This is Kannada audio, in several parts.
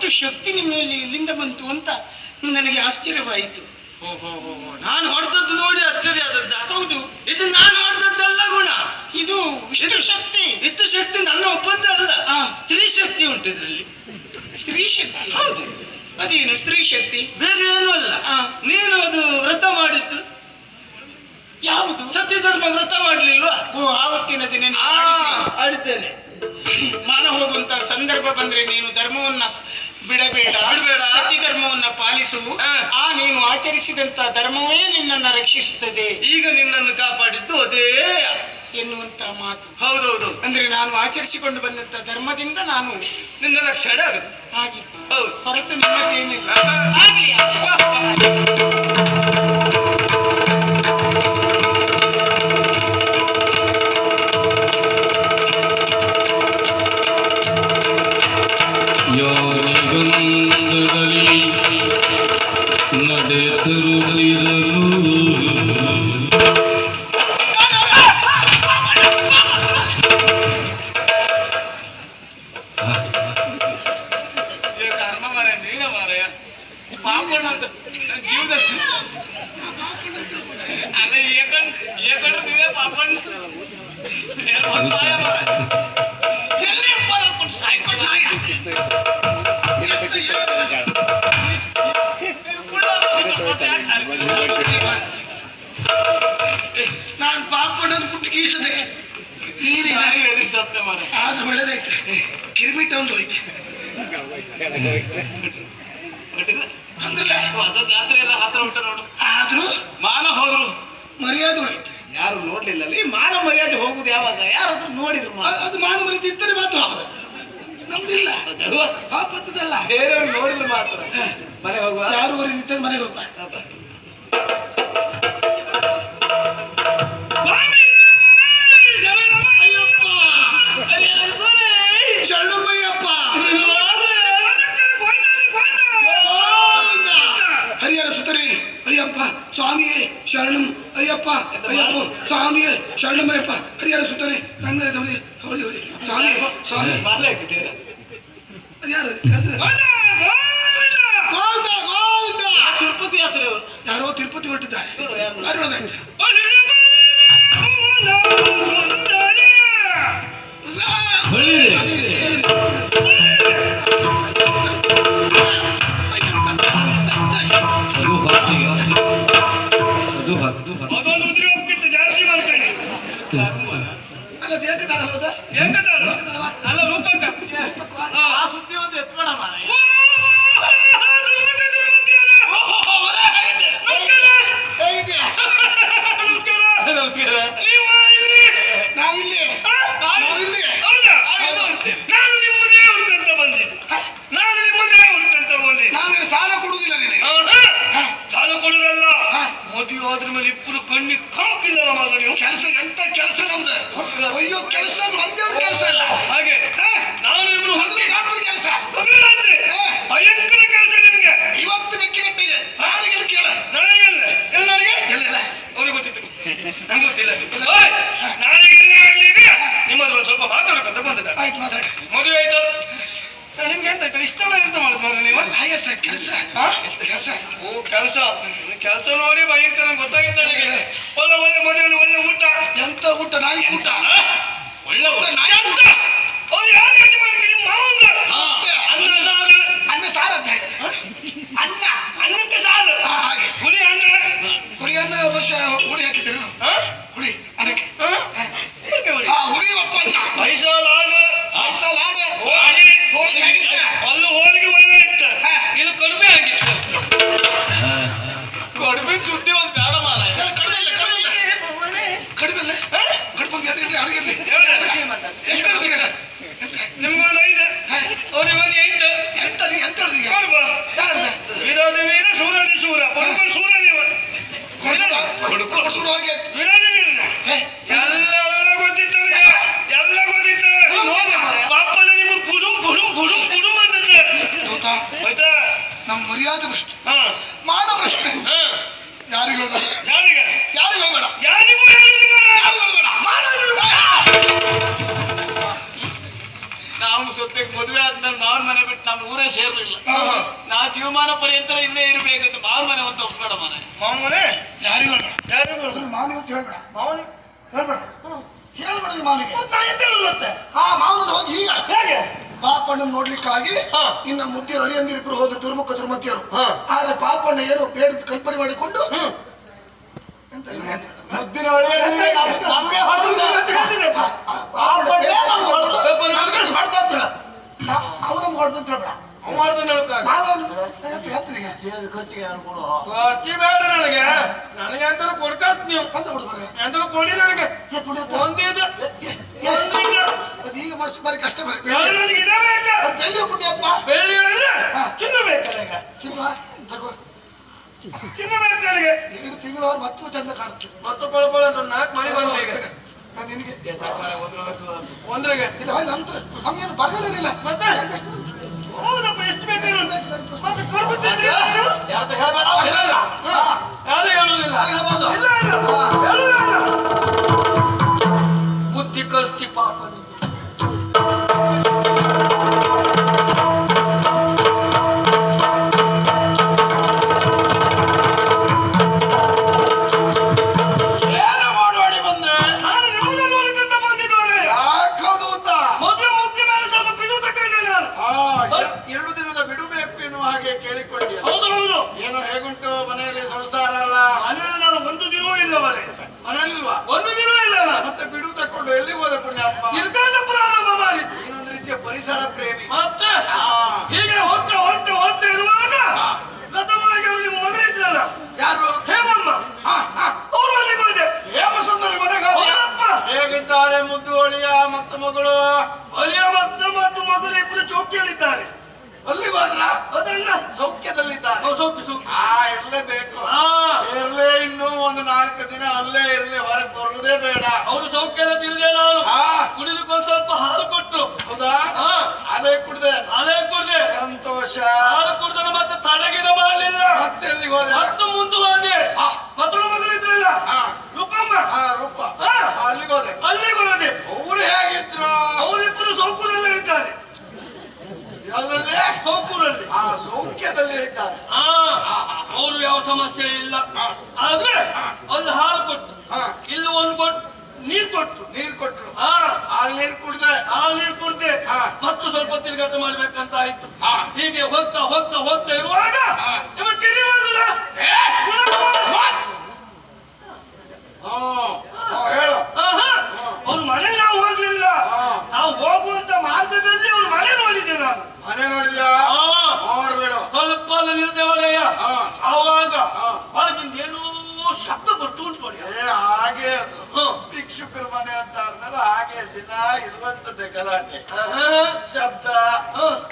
ಅಷ್ಟು ಶಕ್ತಿ ನಿಮ್ಮಲ್ಲಿ ಎಲ್ಲಿಂದ ಬಂತು ಅಂತ ನನಗೆ ಆಶ್ಚರ್ಯವಾಯಿತು. ನಾನು ಹೊಡೆದದ್ದು ನೋಡಿ ಆಶ್ಚರ್ಯ ಆದದ್ದ? ಹೌದು. ಇದು ನಾನು ಹೊಡೆದದ್ದಲ್ಲ ಗುಣ. ಇದು ಇಷ್ಟು ಶಕ್ತಿ. ಇಷ್ಟು ಶಕ್ತಿ ನನ್ನ ಒಬ್ಬಂದ ಅಲ್ಲ. ಸ್ತ್ರೀ ಶಕ್ತಿ ಉಂಟು ಇದರಲ್ಲಿ. ಸ್ತ್ರೀ ಶಕ್ತಿ. ಹೌದು. ಅದೇನು ಸ್ತ್ರೀ ಶಕ್ತಿ? ಬೇರೆ ಏನೂ ಅಲ್ಲ. ನೀನು ಅದು ವ್ರತ ಮಾಡಿದ್ದು. ಯಾವುದು? ಸತ್ಯಧರ್ಮ ವ್ರತ ಮಾಡ್ಲಿಲ್ವಾ? ಓ ಆವತ್ತಿನ ದಿನ. ಆಡಿದ್ದೇನೆ ಮಾನ ಹೋಗುವಂತ ಸಂದರ್ಭ ಬಂದ್ರೆ ನೀನು ಧರ್ಮವನ್ನ ಬಿಡಬೇಡ. ಬಿಡಬೇಡ. ಸತ್ಯ ಧರ್ಮವನ್ನ ಪಾಲಿಸು. ಆ ನೀನು ಆಚರಿಸಿದಂತ ಧರ್ಮವೇ ನಿನ್ನನ್ನ ರಕ್ಷಿಸುತ್ತದೆ. ಈಗ ನಿನ್ನನ್ನು ಕಾಪಾಡಿದ್ದು ಅದೇ. ಎನ್ನುವಂತ ಮಾತು. ಹೌದೌದು. ಅಂದ್ರೆ ನಾನು ಆಚರಿಸಿಕೊಂಡು ಬಂದಂತ ಧರ್ಮದಿಂದ ನಾನು ನಿನ್ನ ರಕ್ಷಣೆ ಆಗುತ್ತೆ ಹಾಗೆ ಹೌದು. ಹೊರತು ನಿಮ್ಮದೇನಿಲ್ಲ ನೀನು ಪಾಪ ಮಾಡೋದು ಪುಟ್ಟ ಗೀಸದೆ ನೀನು. ಆದ್ರೂ ಒಳ್ಳೇದಾಯ್ತು ಕಿರಿಮಿಟ್ಟ ಒಂದು ಹೋಯ್ತು ಅಂದ್ರಲ್ಲ ಹೊಸ ಜಾತ್ರೆ ಎಲ್ಲ ಹತ್ರ ಉಂಟು ನೋಡು ಆದ್ರೂ ಮಾನ ಹೋದ್ರು ಮರ್ಯಾದೆ ಉಳಿತು ಯಾರು ನೋಡ್ಲಿಲ್ಲ ಈ ಮಾನ ಮರ್ಯಾದೆ ಹೋಗುದು ಯಾವಾಗ? ಯಾರಾದ್ರೂ ನೋಡಿದ್ರು. ಅದು ಮಾನ ಮರ್ಯಾದೆ ಇದ್ದರೆ ಮಾತ್ರ ಹೌದು ನಮ್ದಿಲ್ಲ? ಆ ಪತ್ತದಲ್ಲ ಬೇರೆಯವ್ರು ನೋಡಿದ್ರು ಮಾತ್ರ. ಮನೆ ಹೋಗುವ? ಯಾರು ಇದ್ದಾಗ ಮನೆಗೆ ಹೋಗ Yes. ಗೊತ್ತಿತ್ತು ನಂಗೆ ಗೊತ್ತಿಲ್ಲ ಓಯ್, ನಾಳೆಗೆ ಎಲ್ಲಿ ಆಗ್ಲಿ ಈಗ? ನಿಮ್ಮ ಸ್ವಲ್ಪ ಮಾತಾಡ್ಕೊಂತ ಬಂದಿದ್ದ. ಆಯ್ತು ಮಾತಾಡಿ. ಮದುವೆ ಆಯ್ತು? ನಿಮ್ಗೆ ಎಂತ ಇಷ್ಟೆಲ್ಲ ಎಂತ ಮಾಡುದು ಮಾರ್ರೆ ನೀವು? ಆಯಸ್ಸ ಕೆಲಸ. ಹಾ? ಕೆಲಸ? ಓ ಕೆಲಸ. ಕೆಲಸ ನೋಡಿ ಭಯಂಕರ ಗೊತ್ತಾಗಿತ್ತು ನನಗೆ ಒಳ್ಳೆ ಒಳ್ಳೆ ಮದುವೆಯಲ್ಲಿ ಒಳ್ಳೆ ಊಟ. ಎಂತ ಊಟ? ನಾಯಿ ಊಟ? ಒಳ್ಳೆ ಊಟ. ನಾಯಿ ಊಟ? ಮದುವೆ ಆದ್ಮೇಲೆ ಮಾವನ ಮನೆ ಬಿಟ್ಟು ನಮ್ಮ ಊರೇ ಸೇರ್ಲಿಲ್ಲ ನಾ ಜೀವಮಾನ ಪರ್ಯಂತರ ಇಲ್ಲೇ ಇರ್ಬೇಕಂತ ಮಾವನ ಮನೆ ಒಂದು ಒಪ್ಬೇಡ ಮನೆ ಮಾವನ ಮನೆ ಯಾರಿಗೂ ಯಾರಿಗೂ ಮಾವನಿಗೆ ಹೇಳ್ಬೇಡ ಮಾವನ ಹೇಳ್ಬೇಡ ಹೇಳ್ಬಿಡ್ದು ಮಾವನಿಗೆ ಹಾ ಮಾವನ ಹೋಗಿ ಈಗ ಹೇಗೆ ಪಾಪಣ್ಣ ನೋಡ್ಲಿಕ್ಕಾಗಿ ಇನ್ನ ಮುದ್ದೆ ಅಳಿಯಂದಿರಿಬ್ರು ಹೋದ್ರು ದುರ್ಮುಖ ದುರ್ಮತಿಯರು ಆದ್ರೆ ಪಾಪಣ್ಣ ಏನು ಬೇಡ ಕಲ್ಪನೆ ಮಾಡಿಕೊಂಡು ಎಂತ ಮುದ್ದಿನ ಅವನು ಎಂತ ಹೇಳ್ತಿದ್ದೀಗ ಖರ್ಚಿ ಬೇಡ ನನಗೆ. ನನಗೆ ಅಂತ ಕೊಡ್ಕಾತ್ ನೀವು. ಅಂತ ಕೊಡಿ ನನಗೆ. ಈಗ ಬಾರಿ ಕಷ್ಟ ಬರೀ ನನಗೆ ಇದೇ ಬೇಕಾ. ಬೆಳ್ಳಿ ಪುಣ್ಯಾತ್ಮ ಬೆಳ್ಳಿ ಅಂದ್ರೆ ಚಿನ್ನ ಬೇಕು ನನಗೆ. ಚಿನ್ನ ತಗೋ. ಚಿನ್ನ ಬೇಕು ನನಗೆ. ಎರಡು ತಿಂಗಳವ್ರು ಮತ್ತೆ ಚಂದ ಕಾಣುತ್ತೆ. ಮತ್ತು ಅಂತ ನಾಲ್ಕು ಮನೆ ಈಗ. ನಾನು ನಿನಗೆ ಒಂದ್ರಿಗೆ ಇಲ್ಲ ಹೋಯ್ ನಮ್ದು ನಮ್ಗೇನು ಬರಲಿಲ್ಲ ಮತ್ತೆ? ಹೌದಪ್ಪ ಎಷ್ಟು ಬೇಕು ಮತ್ತೆ ಕೊಡ್ಬಿಟ್ಟಿದ್ರಿ ಯಾವ್ದು ಹೇಳ್ಬೇಡ ಯಾರು ಹೇಳುದಿಲ್ಲ? ಹೇಳ್ಬಾರ್ದು. ಇಲ್ಲ ಇಲ್ಲ. ಬುದ್ಧಿ ಕಲಿಸ್ತಿ ಪಾಪ ಸೌಖ್ಯ ಸೌಖ್ಯ ಆ ಇರ್ಲೇಬೇಕು ಹಾ ಇರ್ಲೇ ಇನ್ನು ಒಂದು ನಾಲ್ಕು ದಿನ ಅಲ್ಲೇ ಇರ್ಲಿ ಹೊರಗೆ ಬರುವುದೇ ಬೇಡ. ಅವರು ಸೌಖ್ಯ ತಿಳಿದೆ ನಾನು. ಆ. ಕುಡಿಲಿಕ್ಕೊಂದ್ ಸ್ವಲ್ಪ ಹಾಲು ಕೊಟ್ಟು. ಹೌದಾ? ಹಾ ಅದೇ ಕುಡ್ದೆ. ಅದೇ ಕುಡ್ದೆ. ಸಂತೋಷ. ಹಾಲು ಕುಡ್ದ ಮತ್ತೆ ತಡಗಿನ ಮಾಡಲಿಲ್ಲ. ಮತ್ತೆ ಎಲ್ಲಿಗೆ ಹೋದೆ? ಹತ್ತು ಮುಂದೆ ಹೋದೆ ಮತ್ತೊಳ ಮಗಳಿದ್ರಲ್ಲ ಹಾ ರೂಪಮ್ಮ? ರೂಪ. ಅಲ್ಲಿಗೆ ಹೋದೆ. ಅಲ್ಲಿಗೆ ಹೋದೆ. ಅವ್ರು ಹೇಗಿದ್ರು? ಅವರಿಬ್ಬರು ಸೌಕರ್ಯ ಇದ್ದಾರೆ. ಸೌಕೂರಲ್ಲಿ. ಆ ಸೌಖ್ಯದಲ್ಲಿ ಇದ್ದಾರೆ. ಆ ಅವರು ಯಾವ ಸಮಸ್ಯೆ ಇಲ್ಲ. ಆದ್ರೆ ಅಲ್ಲಿ ಹಾಲು ಕೊಟ್ಟು ಇಲ್ಲಿ ಒಂದು ಕೊಟ್ಟು ನೀರ್ ಕೊಟ್ರು. ನೀರ್ ಕೊಟ್ರು. ಆ ನೀರ್ ಕುಡ್ದೆ. ಆ ನೀರ್ ಕುಡ್ದೆ. ಮತ್ತು ಸ್ವಲ್ಪ ತಿರುಗಾಟ ಮಾಡ್ಬೇಕಂತ ಆಯ್ತು. ಹೀಗೆ ಹೋಗ್ತಾ ಹೋಗ್ತಾ ಹೋಗ್ತಾ ಇರುವಾಗ ಹಾ. ಇವ ತಿಳಿಯುವುದಿಲ್ಲ ಏ, what? ಹ್ಮ್. ಹ್ಮ್, ಹೇಳು ಅವ್ರ ಮನೆ ನಾವು ಹೋಗ್ಲಿಲ್ಲ ಹಾ. ನಾವು ಹೋಗುವಂತ ಮಾರ್ಗದಲ್ಲಿ ಅವ್ರ ಮನೆ ನೋಡಿದೆ ನೋಡಿದ್ಯಾ ಹಾ. ಸ್ವಲ್ಪ. ಆವಾಗ. ಹೊರಗಿಂದ ಏನೋ ಶಬ್ದ ಬರ್ತು ಉಂಟು ನೋಡಿ ಏ ಹಾಗೆ ಅದು. ಭಿಕ್ಷುಕರ ಮನೆ ಅಂತ ಆದ್ಮೇಲೆ ಹಾಗೆ ದಿನ ಇರುವಂತದ್ದೇ ಗಲಾಟೆ. ಶಬ್ದ.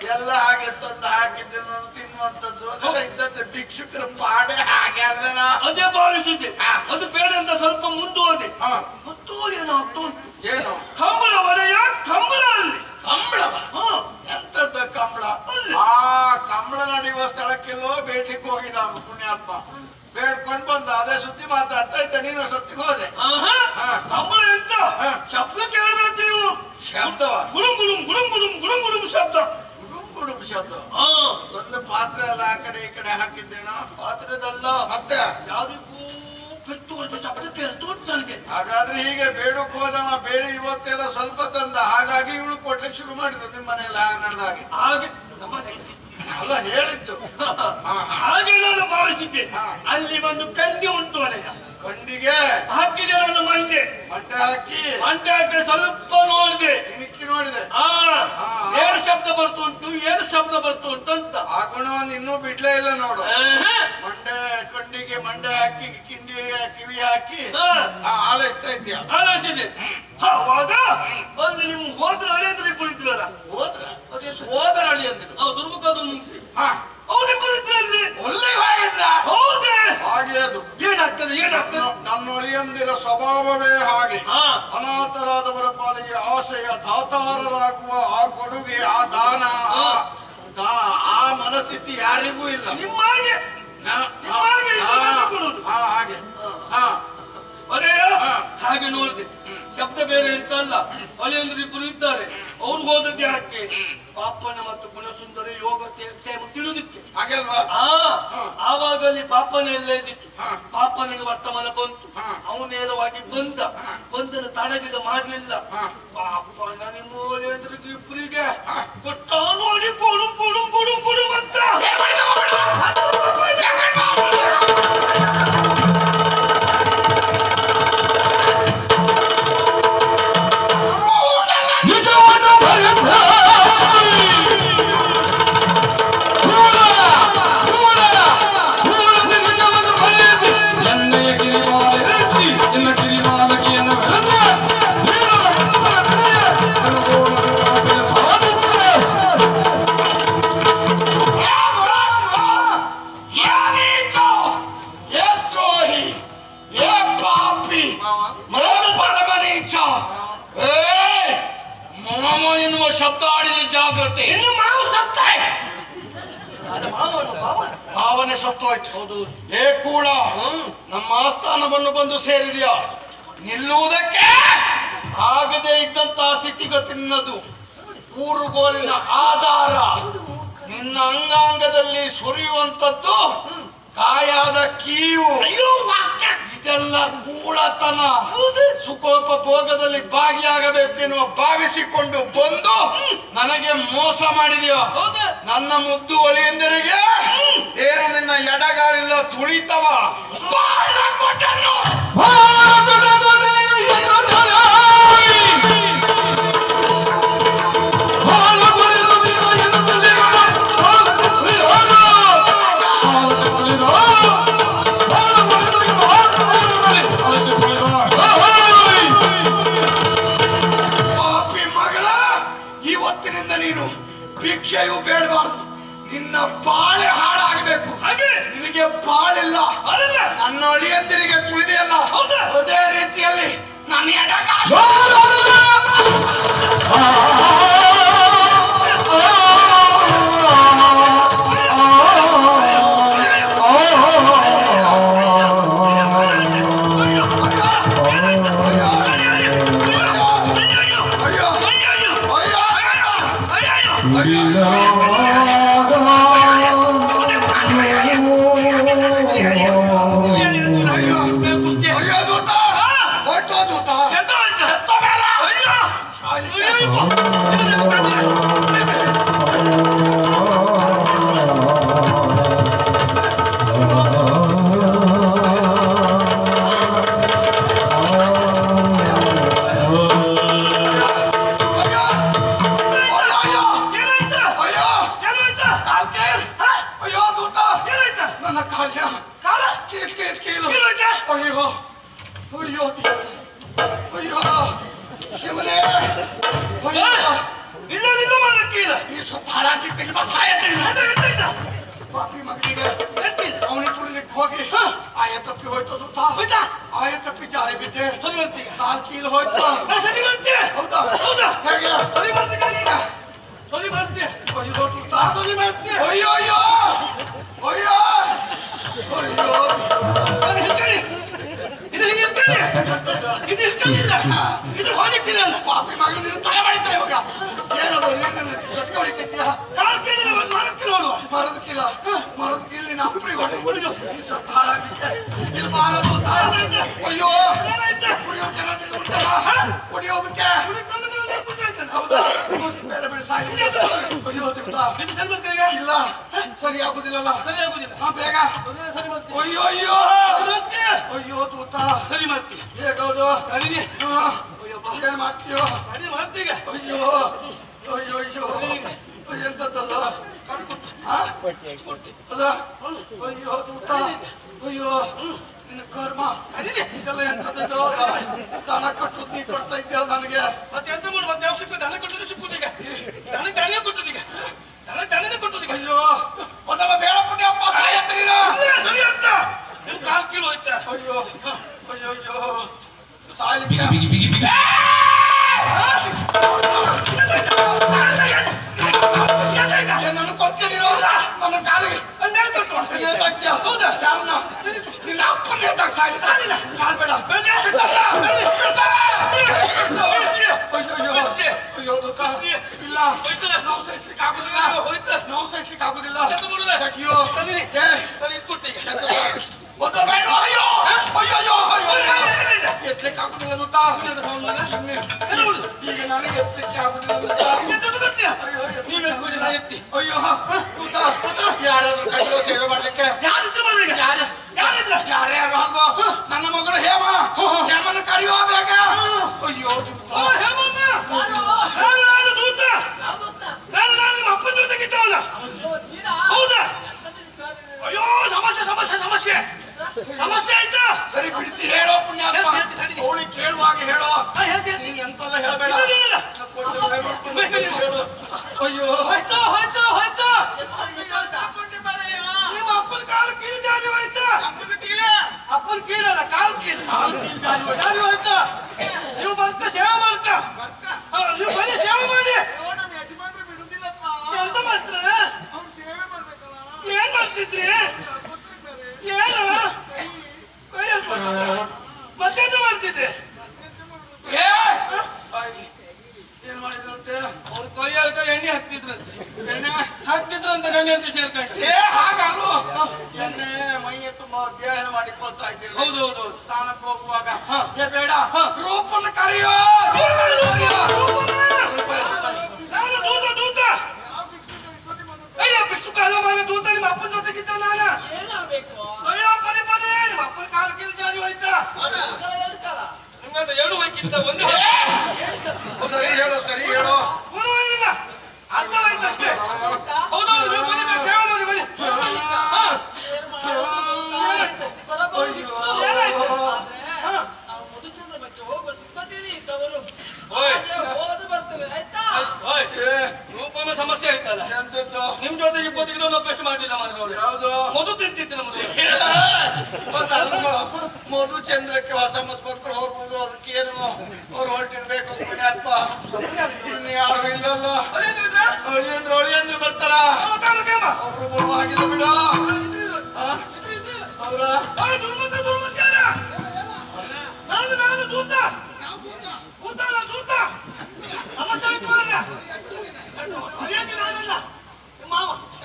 ಎಲ್ಲ ಹಾಗೆ ತಂದು ಹಾಕಿದ್ದನ್ನು ತಿನ್ನುವಂತದ್ದು ಅದೆಲ್ಲ ಇದ್ದದ್ದು ಭಿಕ್ಷುಕರ ಪಾಡೆ ಹಾಗೆ ಅಲ್ವೇನಾ ಅದೇ ಭಾವಿಸಿದ್ದೆ ಅದು ಬೇಡ ಅಂತ ಸ್ವಲ್ಪ ಮುಂದೆ ಹೋದೆ ಹಾ. ಮತ್ತು ಏನೋ ಉಂಟು ಏನು ಕಂಬಳ ಒಡೆಯ ಕಂಬಳ ಅಲ್ಲಿ ಕಂಬಳವ ಹಾ. ಎಂತದ್ದು ಕಂಬಳ ಅಲ್ಲಿ. ಆ ಕಂಬಳ ಸ್ಥಳಕ್ಕೆಲ್ಲೋ ಬೇಡ್ಲಿಕ್ಕೆ ಹೋಗಿದ ಪುಣ್ಯಾತ್ಮ. ಬೇಡ್ಕೊಂಡ್ ಬಂದ ಅದೇ ಸುದ್ದಿ ಮಾತಾಡ್ತಾ ಇದ್ದೆ ನೀನು ಸುದ್ದಿಗೆ ಹೋದೆ. ಶಬ್ದ ಕೇಳಬೇಕು ನೀವು? ಶಬ್ದವ ಗುರುಂ ಗುರುಂ ಗುರುಂ ಗುಡುಂ ಗುಡುಂ ಗುಡುಂ ಶಬ್ದ. ಗುರುಂ ಗುರುಂ ಶಬ್ದ ಒಂದು ಪಾತ್ರೆ ಎಲ್ಲ ಆ ಕಡೆ ಈ ಕಡೆ ಹಾಕಿದ್ದೇನೋ? ಪಾತ್ರೆದಲ್ಲ ಮತ್ತೆ? ಯಾವ್ದಕ್ಕೂ ಶಬ್ದ ಹಾಗಾದ್ರೆ ಹೀಗೆ ಬೇಡಕ್ಕೆ ಹೋದವ ಬೇರೆ ಇವತ್ತೆಲ್ಲ ಸ್ವಲ್ಪ ತಂದ. ಹಾಗಾಗಿ ಇವಳು ಕೊಡ್ಲಿಕ್ಕೆ ಶುರು ಮಾಡಿದ್ರು ನಿಮ್ಮ ಮನೆಯಲ್ಲಿ ಹಾಗೆ. ನಡೆದ ಹಾಗೆ ಹಾಗೆ ನಮ್ಮನೆ ಅಲ್ಲ ಹೇಳಿತ್ತು. ಹಾಗೆ ನಾನು ಭಾವಿಸಿದ್ದೆ. ಅಲ್ಲಿ ಬಂದು ಕಂಡಿ ಉಂಟು ಅನೆಯ ಕಂಡಿಗೆ? ಹಾಕಿದೆ ನಾನು ಮಂಡೆ. ಮಂಡೆ ಹಾಕಿ? ಮಂಡೆ ಹಾಕಿ ಸ್ವಲ್ಪ ನೋಡಿದೆ. ಇಣುಕಿ ನೋಡಿದೆ. ಏನು ಶಬ್ದ ಬರ್ತು ಉಂಟು ಏನು ಶಬ್ದ ಬರ್ತು ಉಂಟು ಅಂತ. ಆ ಗುಣವನ್ನು ಇನ್ನೂ ಬಿಡ್ಲೇ ಇಲ್ಲ ನೋಡು. ಮಂಡೆ ಕಂಡಿಗೆ ಮಂಡೆ ಹಾಕಿ ಕಿಂಡಿ ಕಿವಿ ಹಾಕಿ. ಆಲೈಸ್ತಾ ಇದ್ಯಾ ಆಲೋಚಿಸಿದೆ ಅವಾಗ ಅಲ್ಲಿ ನಿಮ್ ಹೋದ್ರ ಅಳಿಯಂದ್ರೆ ಕುಳಿತಿರಲ್ಲ ಹೋದ್ರ? ಹೋದರಳಿ ಅಂದ್ರು. ಅವ್ರು ದುರ್ಮುಖ ಮುನ್ಸಿ ಹಾ. ಅವ್ರಿಬ್ಬರು ಇದ್ರಲ್ಲಿ ಒಳ್ಳೆ ಹೋಗಿದ್ರ ಹೌದೇ. ಹಾಗೆ ಅದು. ಏನಾಗ್ತದೆ ಏನಾಗ್ತದೆ? ನನ್ನ ಒಳಿಯಂದಿರ ಸ್ವಭಾವವೇ ಹಾಗೆ. ಅನಾಥರಾದವರ ಪಾಲಿಗೆ ಆಶಯ ದಾತಾರರಾಗುವ ಆ ಕೊಡುಗೆ ಆ ದಾನ ಆ- ಆ ಮನಸ್ಥಿತಿ ಯಾರಿಗೂ ಇಲ್ಲ. ನಿಮ್ಮಾಗೆ ಬೇರೆ ಅಂತ ಅಲ್ಲ. ಅಳಿಯಂದ್ರೆ ಇಬ್ಬರು ಇದ್ದಾರೆ. ಅವ್ರು ಹೋದದ್ದು ಯಾಕೆ? ಪಾಪನ ಮತ್ತು ಗುಣಸುಂದರ ಯೋಗ ತೇ- ಸೇಮ ತಿಳಿದಕ್ಕೆ. ಹಾಗೆ ಹಾಗೆ ಆ ಆವಾಗ ಅಲ್ಲಿ ಪಾಪನ ಎಲ್ಲ ಇದ್ದಿತ್ತು ಪಾಪನಿಗೆ ವರ್ತಮಾನ ಬಂತು. ಅವನು ನೇರವಾಗಿ ಬಂದ. ಬಂದನ ತಡಗಿದ ಮಾಡ್ಲಿಲ್ಲ. ಪಾಪನ ನಿಮ್ಮ ಇಬ್ಬರಿಗೆ ಕೊಟ್ಟ ನೋಡಿ ಕೊಡು ಕೊಡು ಕೊಡು ಕೊಡು ಅಂತ. ಸತ್ತೋಯ್ತು. ಹೌದು. ಏ ಕೂಡ ನಮ್ಮ ಆಸ್ಥಾನವನ್ನು ಬಂದು ಸೇರಿದೆಯಾ? ನಿಲ್ಲುವುದಕ್ಕೆ ಆಗದೆ ಇದ್ದಂತಹ ಸ್ಥಿತಿಗತಿ ನಿನ್ನದು ಊರುಗೋಲಿನ ಆಧಾರ. ನಿನ್ನ ಅಂಗಾಂಗದಲ್ಲಿ ಸುರಿಯುವಂತದ್ದು ಕಾಯಾದ ಕೀವು ಇದೆಲ್ಲ ಕೂಳತನ ಸುಖೋಪಭೋಗದಲ್ಲಿ ಭಾಗಿಯಾಗಬೇಕೆನ್ನುವ ಭಾವಿಸಿಕೊಂಡು ಬಂದು ನನಗೆ ಮೋಸ ಮಾಡಿದೆಯೋ? ನನ್ನ ಮುದ್ದು ಒಳಿಯಂದರಿಗೆ ಏನು ನಿನ್ನ ಎಡಗಾಲಿಲ್ಲ ತುಳಿತವ? ಭಿಕ್ಷೆಯು ಬೇಡಬಾರದು. ನಿನ್ನ ಬಾಳೆ ಹಾಳಾಗಬೇಕು. ನಿನಗೆ ಬಾಳಿಲ್ಲ. ನನ್ನ ಅಳಿಯಂದಿರಿಗೆ ತುಳಿದೆಯಲ್ಲ. ಅದೇ ರೀತಿಯಲ್ಲಿ ನನ್ನ ಎಡಗಾಲ ಅಯ್ಯೋ ಸರಿ ಆಗುದಿಲ್ಲಲ್ಲ. ಸರಿ ಆಗುದಿಲ್ಲ. ಹಾ ಬೇಗ. ಸರಿ ಅಯ್ಯೋ ಅಯ್ಯೋ. ಸರಿ ಅಯ್ಯೋ ತೂತ. ಸರಿ ಮಾಡ್ತೀವಿ ಹೇಗೌದು ಸರಿನಿ. ಹಾ, ಏನ್ ಮಾಡ್ತೀಯೋ. ಸರಿ ಮಾಡ್ತೀಗ ಅಯ್ಯೋ ಅಯ್ಯೋ ಅಯ್ಯೋ. ಎಂತದ್ದಲ್ಲ ಹಾ ಅದ? ಅಯ್ಯೋ ದೂತ ಅಯ್ಯೋ ನಿನ್ನ ಕರ್ಮ. ಇದೆಲ್ಲ ಎಂತದ್ದು ದನ ಕಟ್ಟುದು ನೀ ಕೊಡ್ತಾ ಇದ್ದೀಯಲ್ಲ ನನಗೆ. ಮತ್ತೆ ಎಂತ ಮಾಡು ಮತ್ತೆ ಕಟ್ಟುದಿ ದನ ಕಟ್ಟುದು ಸಿಕ್ಕುದೀಗ ದನ ದನ ಇಲ್ಲ ನಾವು ಸಹಿಸ್ಲಿಕ್ಕೆ ಆಗುದಿಲ್ಲ ನಾವು ಸಹಿಸ್ಲಿಕ್ಕೆ ಆಗುದಿಲ್ಲ ಅಯ್ಯೋ ತಂದಿನಿ ಈಗ ನನಗೆ ಎತ್ತಕ್ಕೆ ಎತ್ತಿ ಅಯ್ಯೋ ಯಾರಾದ್ರೂ ಕೈಯೋ ಸೇವೆ ಮಾಡ್ಲಿಕ್ಕೆ ಹಾಕಿದ್ದೆ ಏನ್ ಮಾಡಿದ್ರಂತೆ ಅವ್ರ ಕೈಯಲ್ಲಿ ಎಣ್ಣೆ ಹಾಕ್ತಿದ್ರಂತೆ ಎಣ್ಣೆ? ಹಾಕ್ತಿದ್ರಂತೆ ಗಣ್ಯತೆ ಸೇರ್ಕೊಂಡು. ಏ ಹಾಗಾದ್ರು ಎಣ್ಣೆ ಮೈಯ ತುಂಬಾ ಅಧ್ಯಯನ ಮಾಡಿ ಪ್ರೋತ್ಸಾಹಿಸಿದ್ರು ಹೌದು ಹೌದು ಸ್ನಾನಕ್ಕೆ ಹೋಗುವಾಗ. ಏ ಬೇಡ. ರೂಪನ ಕರೆಯೋ! ಅಯ್ಯ ಬಿಸ್ಸು ಕಾಲ ಮಾಲೆ ದೂತ ನಿಮ್ಮ ಅಪ್ಪನ ಜೊತೆಗಿದ್ದ ನಾನು. ಅಯ್ಯೋ ಕಾಲು ಕೀಲು ಜಾರಿ ಹೋಯ್ತಾ? ನಿಮ್ಮಂತ ಎರಡು ಹೋಯ್ಕಿಂತ ಒಂದು ಸರಿ ಹೇಳೋ ಸರಿ ಹೇಳೋ. ಅರ್ಧ ಹೋಯ್ತಷ್ಟೇ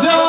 No.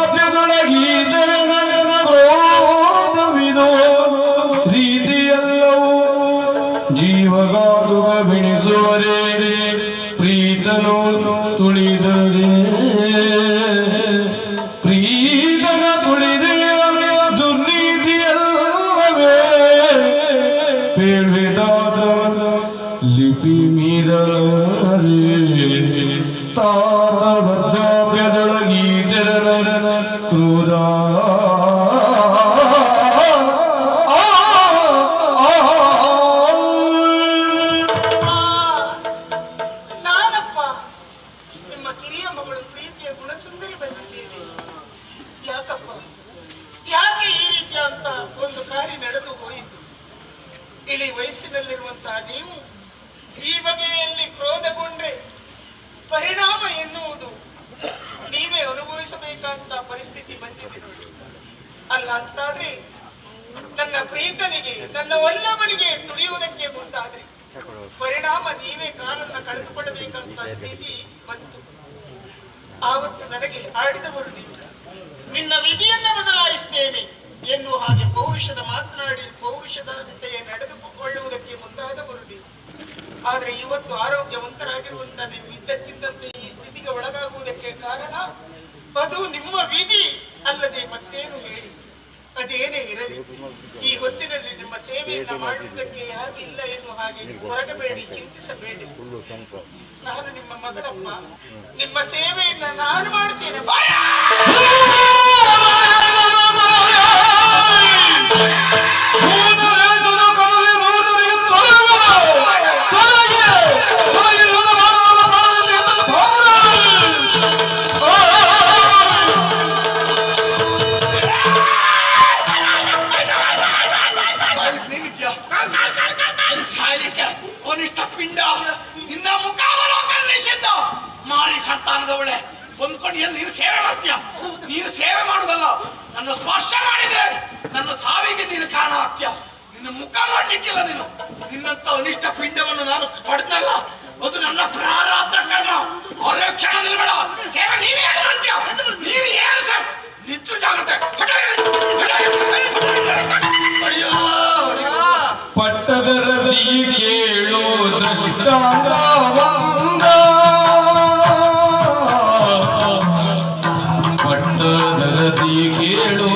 ಪೌರುಷದ ನಡೆದುಕೊಳ್ಳುವುದಕ್ಕೆ ನಡೆದುಕೊಳ್ಳುವುದಕ್ಕೆ ಬರುವುದಿಲ್ಲ ಆದರೆ ಇವತ್ತು ಆರೋಗ್ಯವಂತರಾಗಿರುವಂತ ನಿಮ್ಮಿದ್ದಕ್ಕಿದ್ದಂತೆ ಈ ಸ್ಥಿತಿಗೆ ಒಳಗಾಗುವುದಕ್ಕೆ ಕಾರಣ ಅದು ನಿಮ್ಮ ವಿಧಿ ಅಲ್ಲದೆ ಮತ್ತೇನು ಹೇಳಿ. ಅದೇನೇ ಇರಲಿ, ಈ ಹೊತ್ತಿನಲ್ಲಿ ನಿಮ್ಮ ಸೇವೆಯನ್ನ ಮಾಡುವುದಕ್ಕೆ ಯಾರಿಲ್ಲ ಎನ್ನುವ ಹಾಗೆ ಹೊರಗಬೇಡಿ ಚಿಂತಿಸಬೇಡಿ. ನಾನು ನಿಮ್ಮ ಮಗಳಪ್ಪ. ನಿಮ್ಮ ಸೇವೆಯನ್ನ ನಾನು ಮಾಡ್ತೇನೆ ಬಾಯ! ನನ್ನ ಸ್ಪರ್ಶ ಮಾಡಿದ್ರೆ ನನ್ನ ಸಾವಿಗೆ ನೀನು ಕಾರಣ ಆಗ್ತೀಯ. ನಿನ್ನ ಮುಖ ಮಾಡ್ಲಿಕ್ಕಿಲ್ಲ ನೀನು. ನಿನ್ನಂತ ಅನಿಷ್ಟ ಪಿಂಡವನ್ನು ನಾನು ಪಡೆದಲ್ಲ ಅದು ನನ್ನ ಪ್ರಾರಾಬ್ಧ ಕರ್ಮ. ಅವರೇ ಕ್ಷಣ ನಿಲ್ಬೇಡ. ಸೇವೆ ನೀನೇ ನೀನು ಏನು ಸರ್? ನಿಂತು ಜಾಗ್ರತೆ. ಅಯ್ಯೋ! ಪಟ್ಟದ ರಸಿ ಕೇಳೋ, ದೃಷ್ಟಾಂಗ ಪಟ್ಟದ ರಸಿ ಕೇಳೋ.